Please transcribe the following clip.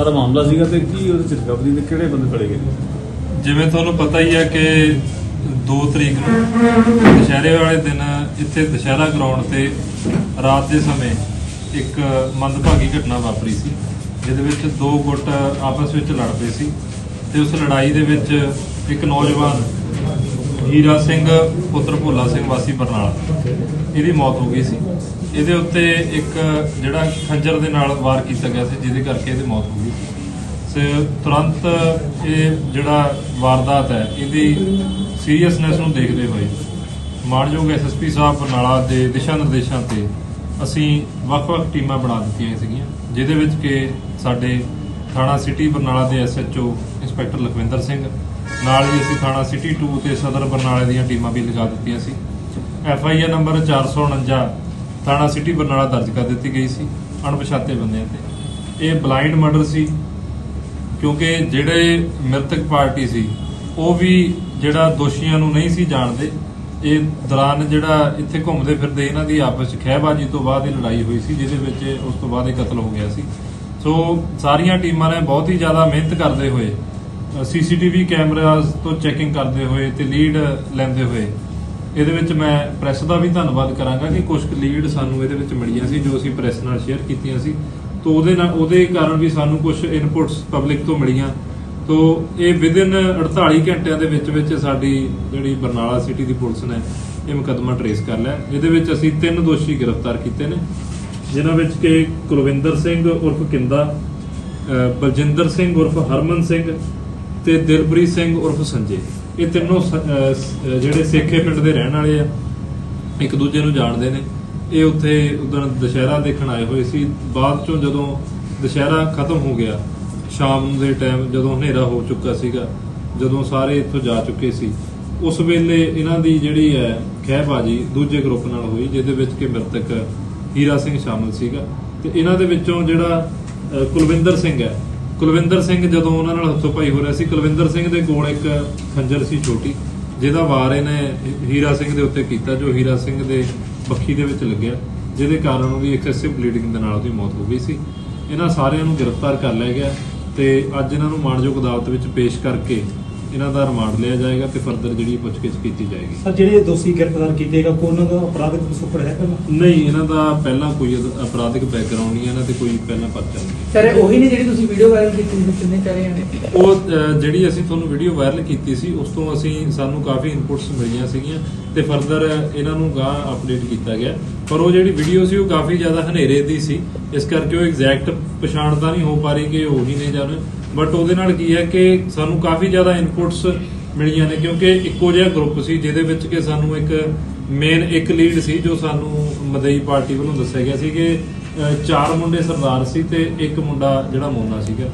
ਸਾਰਾ ਮਾਮਲਾ ਸੀਗਾ ਤੇ ਕੀ ਉਹਦੇ ਚ ਰਿਕਵਰੀ ਦੇ ਕਿਹੜੇ ਬੰਦੇ ਫੜੇ ਗਏ? ਜਿਵੇਂ ਤੁਹਾਨੂੰ ਪਤਾ ਹੀ ਹੈ ਕਿ 2 ਤਰੀਕ ਨੂੰ ਦੁਸ਼ਹਿਰੇ ਵਾਲੇ ਦਿਨ ਇੱਥੇ ਦੁਸ਼ਹਿਰਾ ਗਰਾਊਂਡ ਤੇ ਰਾਤ ਦੇ ਸਮੇਂ ਇੱਕ ਮੰਦਭਾਗੀ ਘਟਨਾ ਵਾਪਰੀ ਸੀ, ਜਿਹਦੇ ਵਿੱਚ ਦੋ ਗੁੱਟ ਆਪਸ ਵਿੱਚ ਲੜ ਪਏ ਸੀ ਤੇ ਉਸ ਲੜਾਈ ਦੇ ਵਿੱਚ ਇੱਕ ਨੌਜਵਾਨ ਹੀਰਾ ਸਿੰਘ, ਪੁੱਤਰ ਭੋਲਾ ਸਿੰਘ ਵਾਸੀ ਬਰਨਾਲਾ ਇਹਦੀ ਮੌਤ ਹੋ ਗਈ ਸੀ। ਇਹਦੇ ਉੱਤੇ ਇੱਕ ਜਿਹੜਾ ਖੰਜਰ ਦੇ ਨਾਲ ਵਾਰ ਕੀਤਾ ਗਿਆ ਸੀ, ਜਿਹਦੇ ਕਰਕੇ ਇਹਦੀ ਮੌਤ ਹੋ ਗਈ। ਸੇ ਤੁਰੰਤ ਇਹ ਜਿਹੜਾ ਵਾਰਦਾਤ ਹੈ, ਇਹਦੀ ਸੀਰੀਅਸਨੈਸ ਨੂੰ ਦੇਖਦੇ ਹੋਏ ਮਾਨਯੋਗ ਐਸਐਸਪੀ ਸਾਹਿਬ ਬਰਨਾਲਾ ਦੇ ਦਿਸ਼ਾ ਨਿਰਦੇਸ਼ਾਂ ਤੇ ਅਸੀਂ ਵੱਖ-ਵੱਖ ਟੀਮਾਂ ਬਣਾ ਦਿੱਤੀਆਂ ਸੀਗੀਆਂ, ਜਿਹਦੇ ਵਿੱਚ ਕਿ ਸਾਡੇ ਥਾਣਾ ਸਿਟੀ ਬਰਨਾਲਾ ਦੇ ਐਸਐਚਓ ਇੰਸਪੈਕਟਰ ਲਖਵਿੰਦਰ ਸਿੰਘ, ਨਾਲ ਹੀ ਅਸੀਂ ਥਾਣਾ ਸਿਟੀ 2 ਤੇ ਸਦਰ ਬਰਨਾਲੇ ਦੀਆਂ ਟੀਮਾਂ ਵੀ ਲਗਾ ਦਿੱਤੀਆਂ ਸੀ। ਐਫਆਈਆਰ ਨੰਬਰ 449 ਥਾਣਾ ਸਿਟੀ ਬਰਨਾਲਾ ਦਰਜ ਕਰ ਦਿੱਤੀ ਗਈ ਸੀ, ਅਣਪਛਾਤੇ ਬੰਦਿਆਂ ਤੇ। ਇਹ ਬਲਾਈਂਡ ਮਰਡਰ ਸੀ, ਕਿਉਂਕਿ ਜਿਹੜੇ ਮ੍ਰਿਤਕ ਪਾਰਟੀ ਸੀ, ਉਹ ਵੀ ਜਿਹੜਾ ਦੋਸ਼ੀਆਂ ਨੂੰ ਨਹੀਂ ਸੀ ਜਾਣਦੇ, ਇਹ ਦੌਰਾਨ ਜਿਹੜਾ ਇੱਥੇ ਘੁੰਮਦੇ ਫਿਰਦੇ ਇਹਨਾਂ ਦੀ ਆਪਸ ਵਿੱਚ ਖਹਿਬਾਜ਼ੀ ਤੋਂ ਬਾਅਦ ਇਹ ਲੜਾਈ ਹੋਈ ਸੀ, ਜਿਹਦੇ ਵਿੱਚ ਉਸ ਤੋਂ ਬਾਅਦ ਇਹ ਕਤਲ ਹੋ ਗਿਆ ਸੀ। ਸੋ ਸਾਰੀਆਂ ਟੀਮਾਂ ਨੇ ਬਹੁਤ ਹੀ ਜ਼ਿਆਦਾ ਮਿਹਨਤ ਕਰਦੇ ਹੋਏ ਸੀਸੀਟੀਵੀ ਕੈਮਰਾਜ਼ ਤੋਂ ਚੈਕਿੰਗ ਕਰਦੇ ਹੋਏ ਤੇ ਲੀਡ ਲੈਂਦੇ ਹੋਏ ਇਹਦੇ ਵਿੱਚ ਮੈਂ ਪ੍ਰੈਸ ਦਾ ਵੀ ਧੰਨਵਾਦ ਕਰਾਂਗਾ ਕਿ ਕੁਝ ਲੀਡ ਸਾਨੂੰ ਇਹਦੇ ਵਿੱਚ ਮਿਲੀਆਂ ਸੀ, ਜੋ ਅਸੀਂ ਪ੍ਰੈਸ ਨਾਲ ਸ਼ੇਅਰ ਕੀਤੀਆਂ ਸੀ। ਤੋਂ ਉਹਦੇ ਨਾਲ, ਉਹਦੇ ਕਾਰਨ ਵੀ ਸਾਨੂੰ ਕੁਝ ਇਨਪੁਟਸ ਪਬਲਿਕ ਤੋਂ ਮਿਲੀਆਂ। ਤੋਂ ਇਹ ਵਿਦਿਨ 48 ਘੰਟਿਆਂ ਦੇ ਵਿੱਚ ਵਿੱਚ ਸਾਡੀ ਜਿਹੜੀ ਬਰਨਾਲਾ ਸਿਟੀ ਦੀ ਪੁਲਿਸ ਨੇ ਇਹ ਮੁਕੱਦਮਾ ਟਰੇਸ ਕਰ ਲਿਆ। ਇਹਦੇ ਵਿੱਚ ਅਸੀਂ ਤਿੰਨ ਦੋਸ਼ੀ ਗ੍ਰਿਫਤਾਰ ਕੀਤੇ ਨੇ, ਜਿਨ੍ਹਾਂ ਵਿੱਚ ਕਿ ਕੁਲਵਿੰਦਰ ਸਿੰਘ ਉਰਫ ਕਿੰਦਾ ਬਲਜਿੰਦਰ ਸਿੰਘ ਉਰਫ ਹਰਮਨ ਸਿੰਘ ਤੇ ਦਿਲਪ੍ਰੀਤ ਸਿੰਘ ਉਰਫ ਸੰਜੇ। ਇਹ ਤਿੰਨੋਂ ਸ- ਜਿਹੜੇ ਸੇਖੇ ਪਿੰਡ ਦੇ ਰਹਿਣ ਵਾਲੇ ਆ, ਇੱਕ ਦੂਜੇ ਨੂੰ ਜਾਣਦੇ ਨੇ। ਇਹ ਉੱਥੇ ਉਦੋਂ ਦੁਸ਼ਹਿਰਾ ਦੇਖਣ ਆਏ ਹੋਏ ਸੀ। ਬਾਅਦ ਚੋਂ ਜਦੋਂ ਦੁਸ਼ਹਿਰਾ ਖਤਮ ਹੋ ਗਿਆ, ਸ਼ਾਮ ਦੇ ਟਾਈਮ ਜਦੋਂ ਹਨੇਰਾ ਹੋ ਚੁੱਕਾ ਸੀਗਾ, ਜਦੋਂ ਸਾਰੇ ਇੱਥੋਂ ਜਾ ਚੁੱਕੇ ਸੀ। ਉਸ ਵੇਲੇ ਇਹਨਾਂ ਦੀ ਜਿਹੜੀ ਹੈ ਖਹਿਬਾਜੀ ਦੂਜੇ ਗਰੁੱਪ ਨਾਲ ਹੋਈ, ਜਿਹਦੇ ਵਿੱਚ ਕਿ ਮ੍ਰਿਤਕ ਹੀਰਾ ਸਿੰਘ ਸ਼ਾਮਲ ਸੀਗਾ। ਤੇ ਇਹਨਾਂ ਦੇ ਵਿੱਚੋਂ ਜਿਹੜਾ ਕੁਲਵਿੰਦਰ ਸਿੰਘ ਹੈ ਕੁਲਵਿੰਦਰ ਸਿੰਘ ਜਦੋਂ ਉਹਨਾਂ ਨਾਲ ਹੱਥੋਂ ਪਾਈ ਹੋ ਰਿਹਾ ਸੀ, ਕੁਲਵਿੰਦਰ ਸਿੰਘ ਦੇ ਕੋਲ ਇੱਕ ਖੰਜਰ ਸੀ ਛੋਟੀ, ਜਿਹਦਾ ਵਾਰ ਇਹਨੇ ਹੀਰਾ ਸਿੰਘ ਦੇ ਉੱਤੇ ਕੀਤਾ, ਜੋ ਹੀਰਾ ਸਿੰਘ ਦੇ ਪੱਖੀ ਦੇ ਵਿੱਚ ਲੱਗਿਆ, ਜਿਹਦੇ ਕਾਰਨ ਉਹਦੀ ਐਕਸੈਸਿਵ ਬਲੀਡਿੰਗ ਦੇ ਨਾਲ ਉਹਦੀ ਮੌਤ ਹੋ ਗਈ ਸੀ। ਇਹਨਾਂ ਸਾਰਿਆਂ ਨੂੰ ਗ੍ਰਿਫਤਾਰ ਕਰ ਲਿਆ ਗਿਆ ਤੇ ਅੱਜ ਇਹਨਾਂ ਨੂੰ ਮਾਣਯੋਗ ਅਦਾਲਤ ਵਿੱਚ ਪੇਸ਼ ਕਰਕੇ ਇਹਨਾਂ ਦਾ ਰਿਮਾਂਡ ਲਿਆ ਜਾਏਗਾ ਤੇ ਫਰਦਰ ਜਿਹੜੀ ਪੁੱਛਗਿੱਛ ਕੀਤੀ ਜਾਏਗੀ। ਸਰ ਜਿਹੜੇ ਦੋਸ਼ੀ ਗ੍ਰਿਫਤਾਰ ਕੀਤੇ ਗਏ ਉਹਨਾਂ ਦਾ ਅਪਰਾਧਿਕ ਕਸੂਰ ਹੈ ਪਹਿਲਾਂ? ਨਹੀਂ ਇਹਨਾਂ ਦਾ ਪਹਿਲਾਂ ਕੋਈ ਅਪਰਾਧਿਕ ਬੈਕਗ੍ਰਾਉਂਡ ਨਹੀਂ ਹੈ, ਇਹਨਾਂ ਤੇ ਕੋਈ ਪਹਿਲਾਂ ਪਰਚਾ ਨਹੀਂ ਹੈ। ਸਰ ਇਹ ਉਹੀ ਨੇ ਜਿਹੜੀ ਤੁਸੀਂ ਵੀਡੀਓ ਵਾਇਰਲ ਕੀਤੀ ਸੀ ਕਿੰਨੇ ਚਾਰੇ ਨੇ ਉਹ ਜਿਹੜੀ ਅਸੀਂ ਤੁਹਾਨੂੰ ਵੀਡੀਓ ਵਾਇਰਲ ਕੀਤੀ ਸੀ ਉਸ ਤੋਂ ਅਸੀਂ ਸਾਨੂੰ ਕਾਫੀ ਇਨਪੁਟਸ ਮਿਲੀਆਂ ਸੀਗੀਆਂ ਤੇ ਫਰਦਰ ਇਹਨਾਂ ਨੂੰ ਗਾਂ ਅਪਡੇਟ ਕੀਤਾ ਗਿਆ। ਪਰ ਉਹ ਜਿਹੜੀ ਵੀਡੀਓ ਸੀ ਉਹ ਕਾਫੀ ਜ਼ਿਆਦਾ ਹਨੇਰੇ ਦੀ ਸੀ। ਇਸ ਕਰਕੇ ਉਹ ਐਗਜ਼ੈਕਟ ਪਛਾਣ ਤਾਂ ਨਹੀਂ ਹੋ ਪਾ ਰਹੀ ਕਿ ਉਹੀ ਨੇ ਜਾਂ ਬਟ ਉਹਦੇ ਨਾਲ ਕੀ ਹੈ ਕਿ ਸਾਨੂੰ ਕਾਫੀ ਜ਼ਿਆਦਾ ਇਨਪੁਟਸ ਮਿਲੀਆਂ ਨੇ ਕਿਉਂਕਿ ਇੱਕੋ ਜਿਹਾ ਗਰੁੱਪ ਸੀ ਜਿਹਦੇ ਵਿੱਚ ਕਿ ਸਾਨੂੰ ਇੱਕ ਮੇਨ ਇੱਕ ਲੀਡ ਸੀ ਜੋ ਸਾਨੂੰ ਮਦਈ ਪਾਰਟੀ ਵੱਲੋਂ ਦੱਸਿਆ ਗਿਆ ਸੀ ਕਿ ਚਾਰ ਮੁੰਡੇ ਸਰਦਾਰ ਸੀ ਤੇ ਇੱਕ ਮੁੰਡਾ ਜਿਹੜਾ ਮੋਨਾ ਸੀਗਾ।